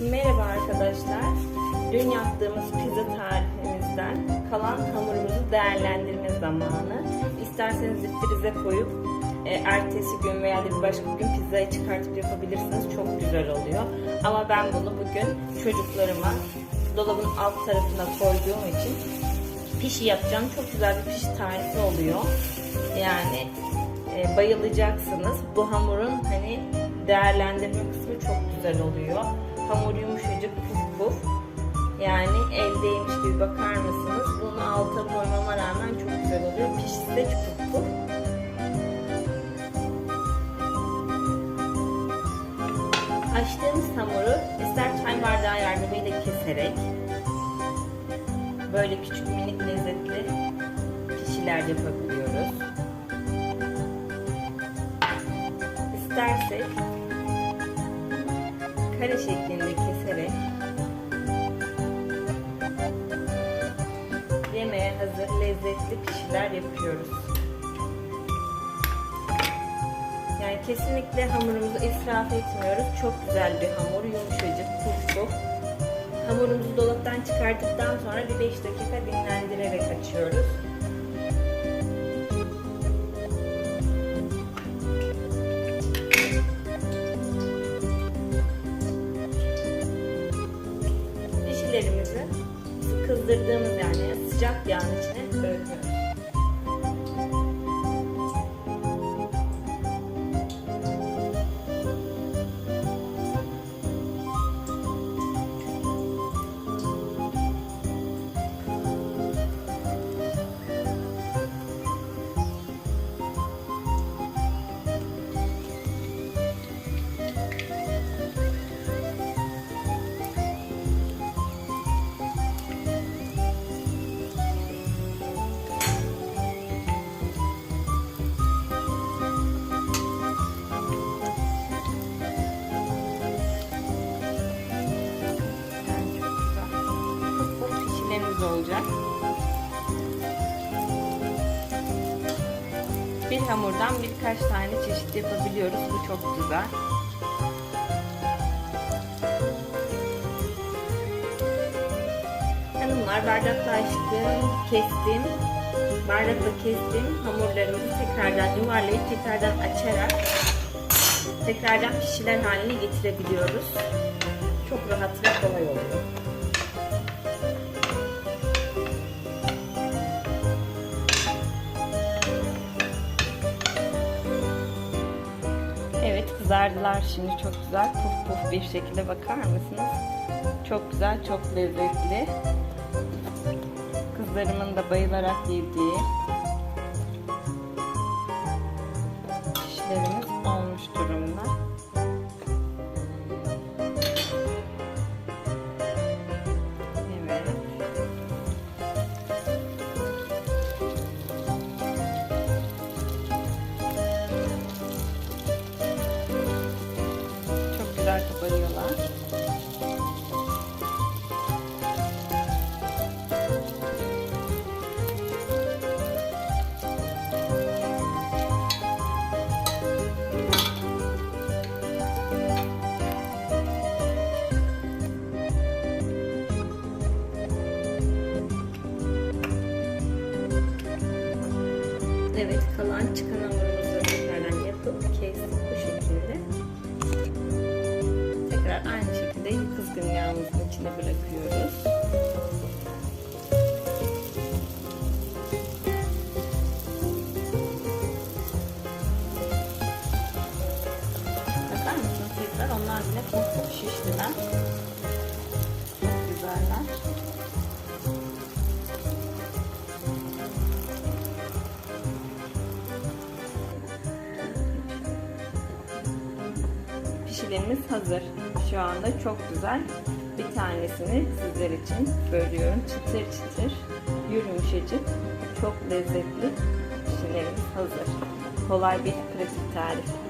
Merhaba arkadaşlar. Dün yaptığımız pizza tarifimizden kalan hamurumuzu değerlendirme zamanı. İsterseniz difrize koyup e, ertesi gün veya bir başka gün pizzayı çıkartıp yapabilirsiniz. Çok güzel oluyor. Ama ben bunu bugün çocuklarıma dolabın alt tarafına koyduğum için pişi yapacağım. Çok güzel bir pişi tarifi oluyor. Yani e, bayılacaksınız. Bu hamurun hani değerlendirme kısmı çok güzel oluyor. Hamur yumuşacık puf puf. Yani eldeymiş gibi bakar mısınız? Bunu alta koymama rağmen çok güzel oluyor. Pişisi de puf puf. Açtığımız hamuru ister çay bardağı yardımıyla keserek böyle küçük minik lezzetli pişiler yapabiliyoruz. İstersek kare şeklinde keserek yemeğe hazır lezzetli pişiler yapıyoruz. Yani kesinlikle hamurumuzu israf etmiyoruz. Çok güzel bir hamur, yumuşacık, puf. Hamurumuzu dolaptan çıkarttıktan sonra bir 5 dakika dinlendirerek açıyoruz. Kızdırdığımız yani sıcak yağın içine bırakıyoruz. Olacak. Bir hamurdan birkaç tane çeşit yapabiliyoruz. Bu çok güzel. Hanımlar bardakla açtım, kestim. Bardakla kestim. Hamurlarımızı tekrardan yuvarlayıp tekrardan açarak tekrardan pişiler haline getirebiliyoruz. Çok rahat ve kolay oluyor. Kızardılar şimdi çok güzel puf puf bir şekilde bakar mısınız? Çok güzel, çok lezzetli. Kızlarımın da bayılarak yediği Evet, kalan çıkan hamurumuzu tekrardan yapıp kestik bu şekilde. Tekrar aynı şekilde kızgın yağımızın içine bırakıyoruz. Bakar mısınız tekrar onlar bile puf puf Pişilerimiz hazır. Şu anda çok güzel. Bir tanesini sizler için bölüyorum. Çıtır çıtır, yumuşacık, çok lezzetli pişilerimiz hazır. Kolay bir pratik tarif.